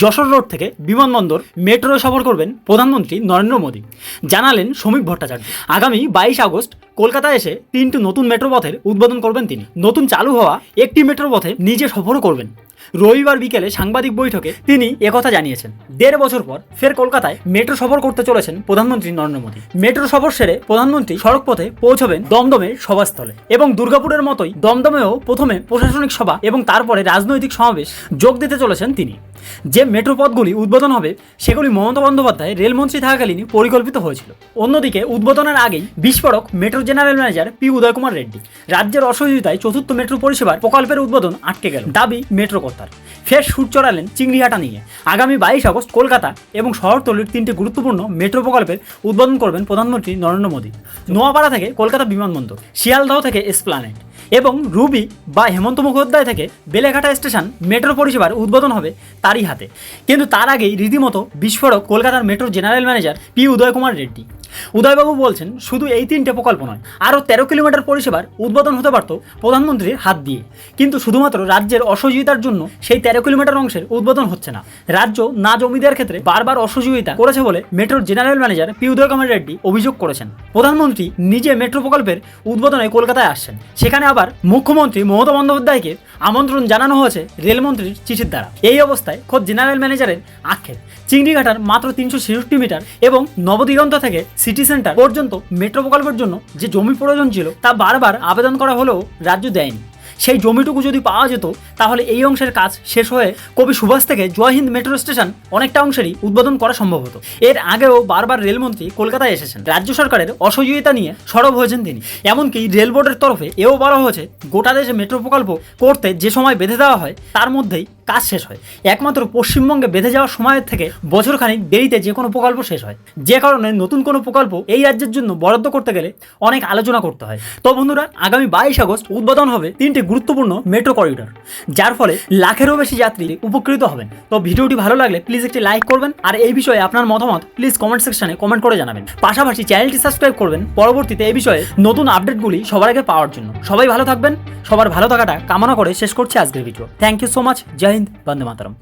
Jessore road থেকে বিমানবন্দর metro সফর করবেন প্রধানমন্ত্রী নরেন্দ্র মোদী। জানালেন শ্রমিক ভট্টাচার্য। আগামী বাইশ আগস্ট কলকাতায় এসে তিনটি নতুন মেট্রো পথের উদ্বোধন করবেন তিনি। নতুন চালু হওয়া একটি মেট্রো পথে নিজে সফরও করবেন। রবিবার বিকেলে সাংবাদিক বৈঠকে তিনি একথা জানিয়েছেন। দেড় বছর পর ফের কলকাতায় মেট্রো সফর করতে চলেছেন প্রধানমন্ত্রী নরেন্দ্র মোদী। মেট্রো সফর সেরে প্রধানমন্ত্রী সড়ক পথে পৌঁছবেন দমদমের সভাস্থলে এবং দুর্গাপুরের মতোই দমদমেও প্রথমে প্রশাসনিক সভা এবং তারপরে রাজনৈতিক সমাবেশ যোগ দিতে চলেছেন তিনি। যে মেট্রো পথগুলি উদ্বোধন হবে, সেগুলি মমতা বন্দ্যোপাধ্যায় রেলমন্ত্রী থাকাকালীন পরিকল্পিত হয়েছিল। অন্যদিকে উদ্বোধনের আগেই বিস্ফোরক metro general manager P. Uday Kumar Reddy. রাজ্যের অসহযোগিতায় চতুর্থ মেট্রো পরিষেবার প্রকল্পের উদ্বোধন আটকে গেল। দাবি মেট্রো কর্তার ফের সুর চড়ালেন চিংড়িহাটা নিয়ে। আগামী বাইশ আগস্ট কলকাতা এবং শহরতলির তিনটি গুরুত্বপূর্ণ মেট্রো প্রকল্পের উদ্বোধন করবেন প্রধানমন্ত্রী নরেন্দ্র মোদী। নোয়াপাড়া থেকে কলকাতা বিমানবন্দর, শিয়ালদহ থেকে এসপ্লানেড এবং রুবি বা হেমন্ত মুখোপাধ্যায় থেকে বেলেঘাটা স্টেশন মেট্রো পরিষেবার উদ্বোধন হবে তারই হাতে। কিন্তু তার আগেই রীতিমতো বিস্ফোরক কলকাতার metro general manager P. Uday Kumar Reddy. উদয়বাবু বলছেন, শুধু এই তিনটে প্রকল্প নয়, আরও তেরো কিলোমিটার পরিষেবার উদ্বোধন হতে পারত প্রধানমন্ত্রীর হাত দিয়ে। কিন্তু শুধুমাত্র রাজ্যের অসহযোগিতার জন্য সেই তেরো কিলোমিটার অংশের উদ্বোধন হচ্ছে না। রাজ্য না জমিদার ক্ষেত্রে বারবার অসহযোগিতা করেছে বলে মেট্রোর general manager P Uday Kumar Reddy অভিযোগ করেছেন। প্রধানমন্ত্রী নিজে মেট্রো প্রকল্পের উদ্বোধনে কলকাতায় আসছেন। সেখানে আবার মুখ্যমন্ত্রী মমতা বন্দ্যোপাধ্যায়কে আমন্ত্রণ জানানো হয়েছে রেলমন্ত্রীর চিঠির দ্বারা। এই অবস্থায় খোদ জেনারেল ম্যানেজারের আক্ষেপ। চিংড়িঘাটার মাত্র তিনশো ছেষট্টি মিটার এবং নবদিগন্ত থেকে সিটি সেন্টার পর্যন্ত মেট্রো প্রকল্পের জন্য যে জমি প্রয়োজন ছিল তা বারবার আবেদন করা হলেও রাজ্য দেয়নি। সেই জমিটুকু যদি পাওয়া যেত, তাহলে এই অংশের কাজ শেষ হয়ে কবি সুভাষ থেকে জয় হিন্দ মেট্রো স্টেশন অনেকটা অংশেরই উদ্বোধন করা সম্ভব হতো। এর আগেও বারবার রেলমন্ত্রী কলকাতায় এসেছেন। রাজ্য সরকারের অসহযোগিতা নিয়ে সরব হয়েছেন তিনি। এমনকি রেল বোর্ডের তরফে এও বলা হয়েছে, গোটা দেশে মেট্রো প্রকল্প করতে যে সময় বেঁধে দেওয়া হয়, তার মধ্যেই কাজ শেষ হয়। একমাত্র পশ্চিমবঙ্গে বেঁধে যাওয়ার সময়ের থেকে বছরখানিক দেরিতে যে কোনো প্রকল্প শেষ হয়। যে কারণে নতুন কোনো প্রকল্প এই রাজ্যের জন্য বরাদ্দ করতে গেলে অনেক আলোচনা করতে হয়। তো বন্ধুরা, আগামী বাইশ আগস্ট উদ্বোধন হবে তিনটি গুরুত্বপূর্ণ মেট্রো করিডর যার ফলে লাখেরও বেশি যাত্রী উপকৃত হবেন। তো ভিডিওটি ভালো লাগলে প্লিজ একটি লাইক করবেন আর এই বিষয়ে আপনার মতামত প্লিজ কমেন্ট সেকশনে কমেন্ট করে জানাবেন। পাশাপাশি চ্যানেলটি সাবস্ক্রাইব করবেন পরবর্তীতে এই বিষয়ে নতুন আপডেটগুলি সবার আগে পাওয়ার জন্য। সবাই ভালো থাকবেন, সবার ভালো থাকাটা কামনা করে শেষ করছি আজকের video thank you so much Jai Hind Vande Mataram